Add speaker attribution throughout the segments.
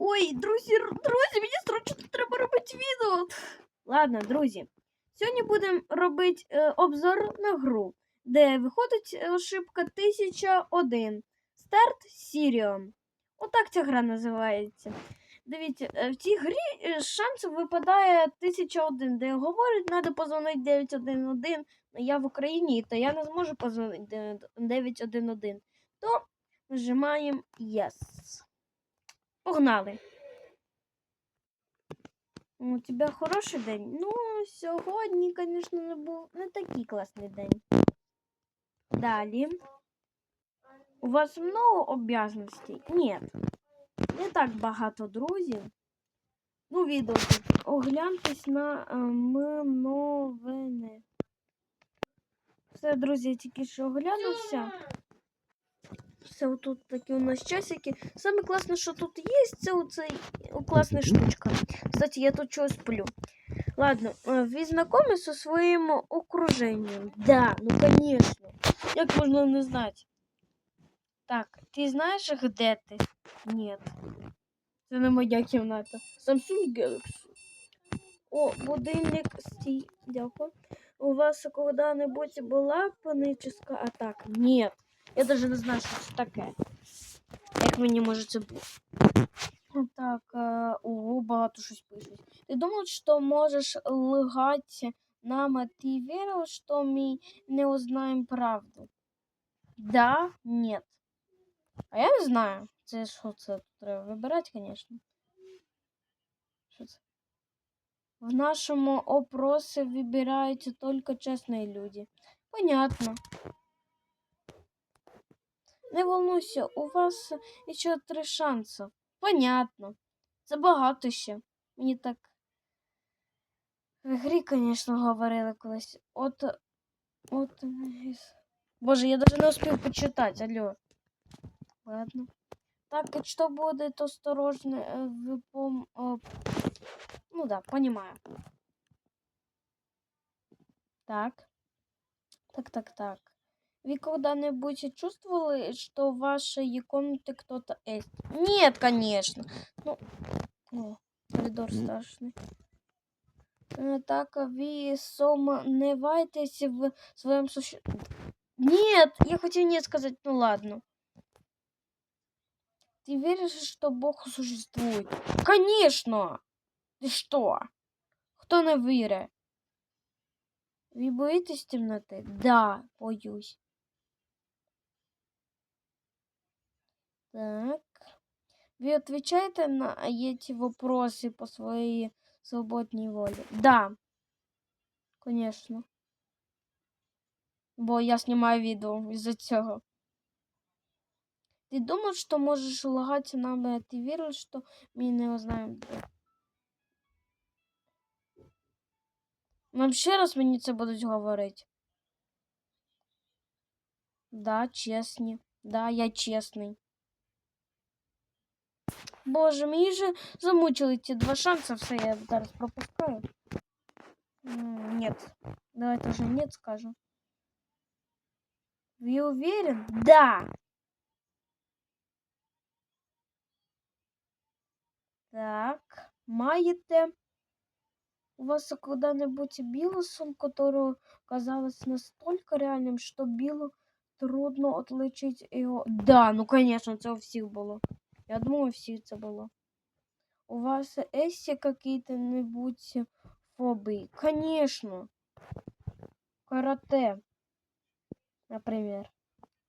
Speaker 1: Ой, друзі, друзі, мені срочно треба робити відео. Ладно, друзі. Сьогодні будемо робити е, обзор на гру, де виходить ошибка 1001. Старт Сіріум. Отак ця гра називається. Дивіться, е, в цій грі е, шанс випадає 1001, де говорять, треба позвонити 911. але Я в Україні, то я не зможу позвонити 911. То нажимаємо Yes. Погнали. У тебе хороший день? Ну, сьогодні, звісно, не був не такий класний день. Далі. У вас много обов'язностей? Ні. Не так багато друзів. Ну, відео. Огляньтесь на е, новини. Все, друзі, тільки що оглянувся. Все, тут такі у нас часики. Саме класне, що тут є, це оцей класна штучка. Кстати, я тут чого сплю. Ладно, е, ви знакомі зі своїм окруженням? Да, ну конечно. Як можна не знати? Так, ти знаєш, де ти? Ні. Це не моя кімната. Samsung Galaxy. О, будильник стій. Дякую. У вас коли-небудь була паническа атака? Ні. Я даже не знаю, що це таке. Як мені може це бути? Так, е, ого, багато щось пишуть. Ти думав, що можеш лгати нам, а ти вірив, що ми не узнаємо правду? Да, нет. А я не знаю. Це що це? Треба вибирати, звісно. Що це? В нашому опросі вибираються тільки чесні люди. Понятно. Не волнуйся, у вас ще три шанси. Понятно. Це багато ще. Мені так. В грі, звісно, говорили колись. От. От. Боже, я даже не успів почитати, алло. Ладно. Так, и что будет осторожно, э, вы пом... э, Ну да, понимаю. Так. Так, так, так. Вы когда-нибудь чувствовали, что в вашей комнате кто-то есть? Нет, конечно. Ну, о, коридор страшный. Э, Так, вы сомневаетесь в своем суще... Нет, я хотел нет сказать, ну ладно. Ты веришь, что Бог существует? Конечно! Ты что? Хто не вірить? Ви боїтесь темноти? Да, боюсь. Так. Вы отвечаете на эти вопросы по своей свободной воле? Да. Конечно. Бо я снимаю відео із-за цього. Ты думал, что можешь лагать нам, а ты верил, что мы не узнаем? Нам ще раз мені це будуть говорити. Да, чесні. Да, я чесний. Боже, мені же замучили ті два шанса, все, я зараз пропускаю. М, Нет. Давай тоже нет скажем. Вы уверен? Да. Так, маєте у вас когда-нибудь било сон, которого казалось настолько реальным, что било трудно отличить его? Да, ну конечно, це у всіх було. Я думаю, у всіх це було. У вас есть какие-то-нибудь фобии? Конечно. Карате, например.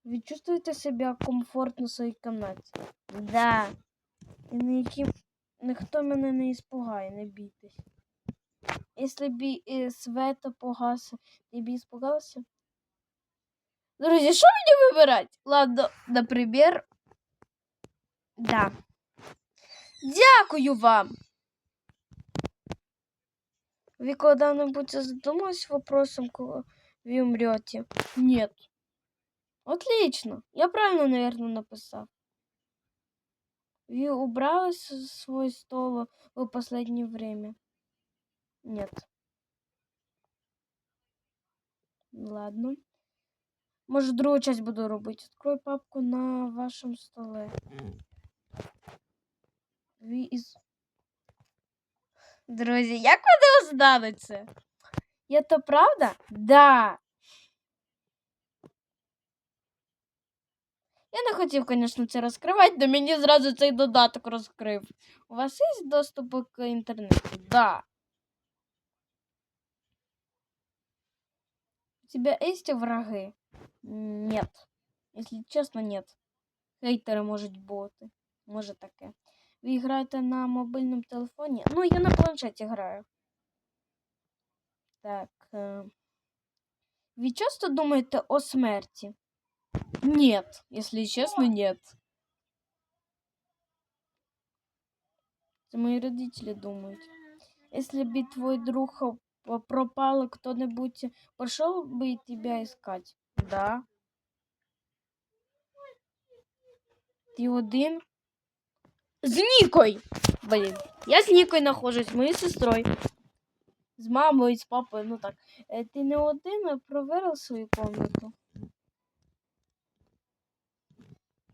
Speaker 1: Вы чувствуете себя комфортно в своей комнате? Да. І яким ніхто мене не іспугає, не бійтесь. Якщо б і света погас, ти б іспугався? Друзі, що мені вибирати? Ладно, наприклад. Да. Дякую вам. Вы когда-нибудь задумались вопросом, кого вы умрете? Нет. Отлично. Я правильно, наверное, написал. Вы убрали с- свой стол в последнее время? Нет. Ладно. Може, другу часть буду робити. Открой папку на вашому столі. Ви із... Друзі, як вони узнають це? Я то правда? Да. Я не хотів, звісно, це розкривати, але мені зразу цей додаток розкрив. У вас є доступ к інтернету? Да. У тебя есть враги? Нет. Если честно, нет. Хейтери можуть бути. Може таке Ви граєте на мобільному телефоні? Ну, я на планшеті граю. Так. Е... Ви часто думаєте о смерті? Нет, если честно, нет. Это мои родители думают. Если бы твой друг э, пропал, и кто-нибудь пошел бы тебя искать? Да. Ти один? З Нікою! Блін, я з Нікою нахожусь, моєю сестрою. З мамою, з папою, ну так. Е, Ти не один а провірив свою комнату?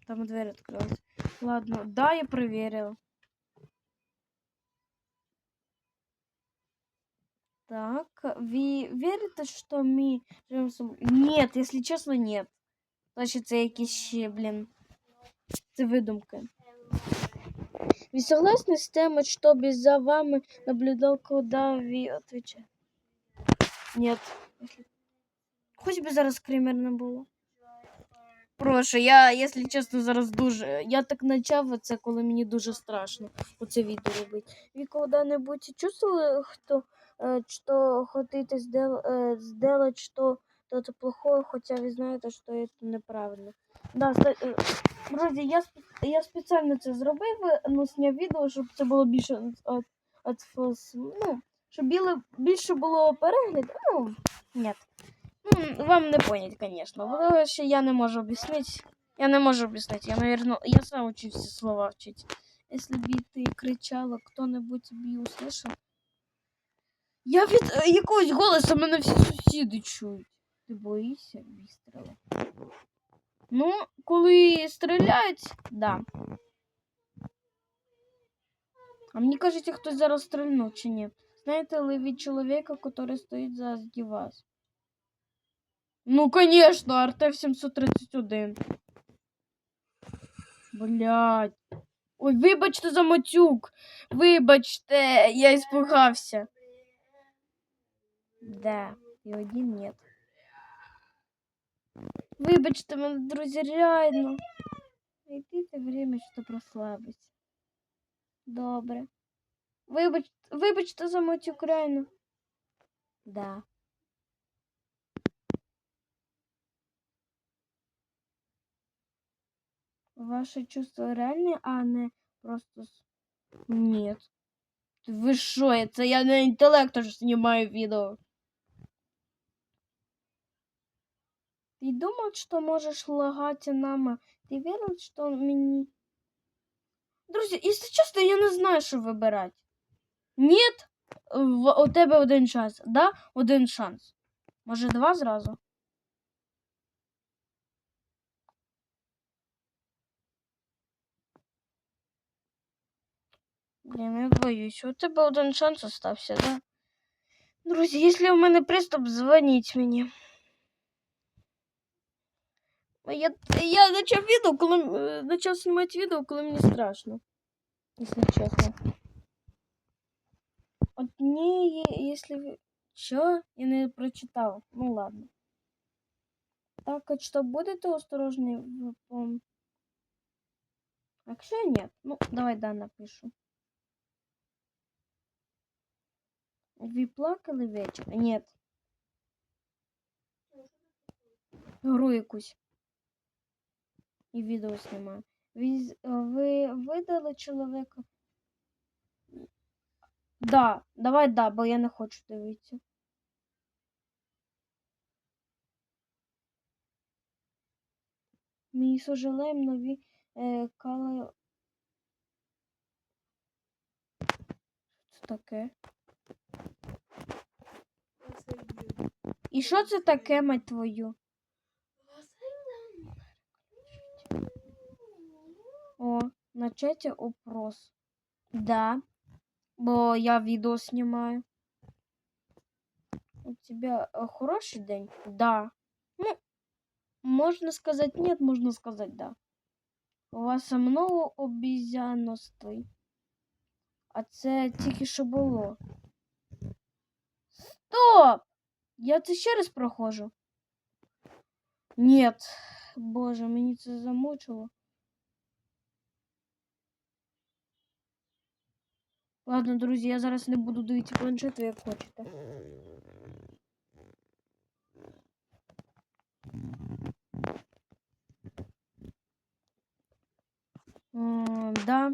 Speaker 1: Там дверь открылась. Ладно, да, я проверил. Так, вы верите, что мы живем с собой? Нет, если честно, нет. Значить, це якісь ще, блін. Це видумки. Вы согласны с тем, чтобы за вами наблюдал, когда вы отвечаете? Нет. Если- Хоч би зараз кримерно було. Прошу, я, якщо чесно, зараз дуже. Я так почав це, коли мені дуже страшно оце відео робити. Ви коли-небудь чувствовали, хто, е, що хотите сдел, е, сделать что-то плохое, хоча ви знаєте, що це неправильно. Да, ста- е, друзі, я, сп- я спеціально це зробив, ну, зняв відео, щоб це було більше от, от, фос- ну, щоб біле, більше було переглядів. Ну, ні. Ну, вам не понять, конечно. Потому что я не можу объяснить. Я не можу объяснить. Я, наверное, я сам учу все слова вчить. Если бы ты кричала, кто-нибудь би услышал. Я від е, якогось голосу мене всі сусіди чують. Ти боїшся вистрілу? Ну, коли стріляють, да. А мені кажете, хтось зараз стрільнув чи ні? Знаєте ли від чоловіка, який стоїть ззаді вас? Ну, конечно, РТ-731. Блядь. Ой, вибачте за матюк. Вибачте, я испугався. Да, и один нет. Вибачте мене, друзі, реально. Найдите время, щоб розслабитися. Добре. Вибач, вибачте за матюк, реально. Да. Ваши чувства реальные, а не просто... с- Нет. Вы шо, это я на интеллект уже снимаю видео. Ты думал, что можешь лагать нам? Ты верил, что мені... Друзі, якщо чесно, я не знаю, що вибирати. Нет, у тебе один шанс. Да, один шанс. Може, два зразу? Блін, я боюсь. У тебе один шанс остався, да? Друзі, якщо у мене приступ, дзвоніть мені. А Я, я почав відео, коли е, почав знімати відео, коли мені страшно. Якщо чесно. От ні, є- якщо ви... Що? Я не прочитав. Ну ладно. Так, а что, будете осторожні в пом... Якщо ні, ну, давай да напишу. Ви плакали вечір? Ні. Гру якусь. І відео знімаю. Е, ви видали чоловіка? Да, давай да, бо я не хочу дивитися. Ми сожалеем, но ви е, кали... Що це таке? І що це таке, мать твою? Начать опрос. Да. Бо я відео знімаю. У тебя э, хороший день? Да. Ну, можно сказать нет, можно сказать да. У вас много обізяностей. А це тільки що було. Стоп! Я це ще раз проходжу. Нет. Боже, мені це замучило. Ладно, друзі, я зараз не буду дивитися планшет, ви як хочете. М, Да.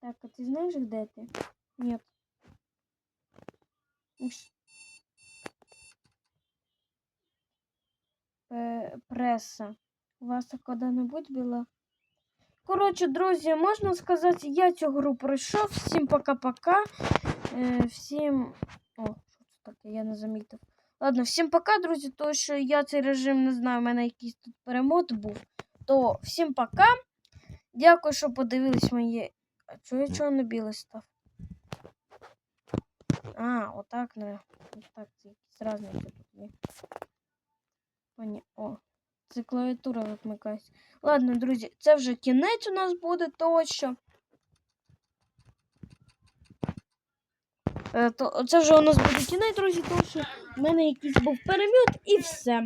Speaker 1: Так, а ты знаешь, где ты? Нет. Уж. Э, Пресса. У вас когда-нибудь было? Коротше, друзі, можна сказати, я цю гру пройшов. Всім пока-пока. Е, всім. О, що це таке, я не замітив. Ладно, всім пока, друзі. То, що я цей режим не знаю, у мене якийсь тут перемот був. То всім пока. Дякую, що подивились мої. А чого я чорно-білий став? А, отак не. Отак, якісь різні тут. О, це клавіатура вимикається. Ладно, друзі, це вже кінець у нас буде того, що. Е, це вже у нас буде кінець, друзі, тому що в мене якийсь був переміт і все.